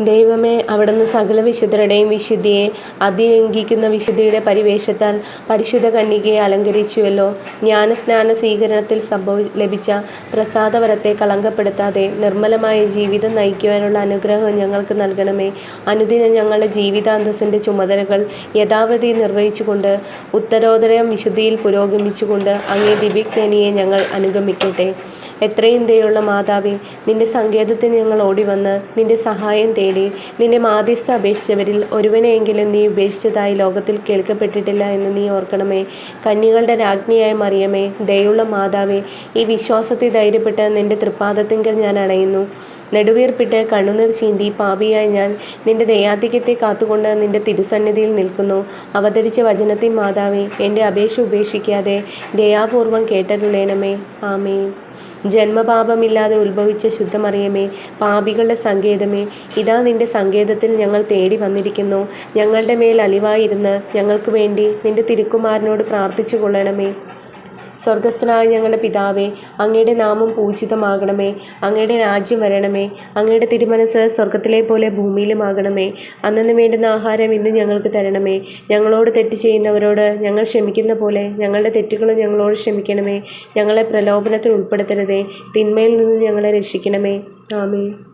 ദൈവമേ അവിടുന്ന് സകല വിശുദ്ധരുടെയും വിശുദ്ധിയെ അതിലംഘിക്കുന്ന വിശുദ്ധിയുടെ പരിവേഷത്താൽ പരിശുദ്ധ കന്യകയെ അലങ്കരിച്ചുവല്ലോ. ജ്ഞാനസ്നാന സ്വീകരണത്തിൽ സംഭവി ലഭിച്ച പ്രസാദവരത്തെ കളങ്കപ്പെടുത്താതെ നിർമ്മലമായ ജീവിതം നയിക്കുവാനുള്ള അനുഗ്രഹം ഞങ്ങൾക്ക് നൽകണമേ. അനുദിനം ഞങ്ങളുടെ ജീവിതാന്തസ്സിന്റെ ചുമതലകൾ യഥാവധി നിർവഹിച്ചുകൊണ്ട് ഉത്തരോദരം വിശുദ്ധിയിൽ പുരോഗമിച്ചുകൊണ്ട് അങ്ങേ ദിവ്യജ്ഞനിയെ ഞങ്ങൾ അനുഗമിക്കട്ടെ. എത്രയും ദയുള്ള മാതാവേ, നിന്റെ സങ്കേതത്തിന് ഞങ്ങൾ ഓടിവന്ന് നിന്റെ സഹായം. നിന്റെ മാധ്യസ്ഥ അപേക്ഷിച്ചവരിൽ ഒരുവനെയെങ്കിലും നീ ഉപേക്ഷിച്ചതായി ലോകത്തിൽ കേൾക്കപ്പെട്ടിട്ടില്ല എന്ന് നീ ഓർക്കണമേ. കന്യകളുടെ രാജ്ഞിയായ മറിയമേ, ദയുള്ള മാതാവേ, ഈ വിശ്വാസത്തെ ധൈര്യപ്പെട്ട് നിന്റെ തൃപ്പാദത്തിങ്കൽ ഞാൻ അണയുന്നു. നെടുവീർപ്പിട്ട് കണ്ണുനീർ ചീന്തി പാപിയായി ഞാൻ നിന്റെ ദയാധിക്യത്തെ കാത്തുകൊണ്ട് നിന്റെ തിരുസന്നിധിയിൽ നിൽക്കുന്നു. അവതരിച്ച വചനത്തിൻ മാതാവേ, എന്റെ അപേക്ഷ ഉപേക്ഷിക്കാതെ ദയാപൂർവം കേട്ടരുളേണമേ. ആമേ ജന്മപാപമില്ലാതെ ഉത്ഭവിച്ച ശുദ്ധമറിയമേ, പാപികളുടെ സങ്കേതമേ, ഇതാ നിന്റെ സങ്കേതത്തിൽ ഞങ്ങൾ തേടി വന്നിരിക്കുന്നു. ഞങ്ങളുടെ മേൽ അലിവായിരുന്ന് ഞങ്ങൾക്ക് വേണ്ടി നിന്റെ തിരുക്കുമാരനോട് പ്രാർത്ഥിച്ചുകൊള്ളണമേ. സ്വർഗസ്ഥനായ ഞങ്ങളുടെ പിതാവേ, അങ്ങയുടെ നാമം പൂജിതമാകണമേ. അങ്ങയുടെ രാജ്യം വരണമേ. അങ്ങയുടെ തിരുമനസ് സ്വർഗത്തിലെ സ്വർഗത്തിലെപ്പോലെ ഭൂമിയിലുമാകണമേ. അന്നു വേണ്ടുന്ന ആഹാരം ഇന്ന് ഞങ്ങൾക്ക് തരണമേ. ഞങ്ങളോട് തെറ്റ് ചെയ്യുന്നവരോട് ഞങ്ങൾ ക്ഷമിക്കുന്ന പോലെ ഞങ്ങളുടെ തെറ്റുകളും ഞങ്ങളോട് ക്ഷമിക്കണമേ. ഞങ്ങളെ പ്രലോഭനത്തിൽ ഉൾപ്പെടുത്തരുതേ. തിന്മയിൽ നിന്ന് ഞങ്ങളെ രക്ഷിക്കണമേ. ആമേൻ.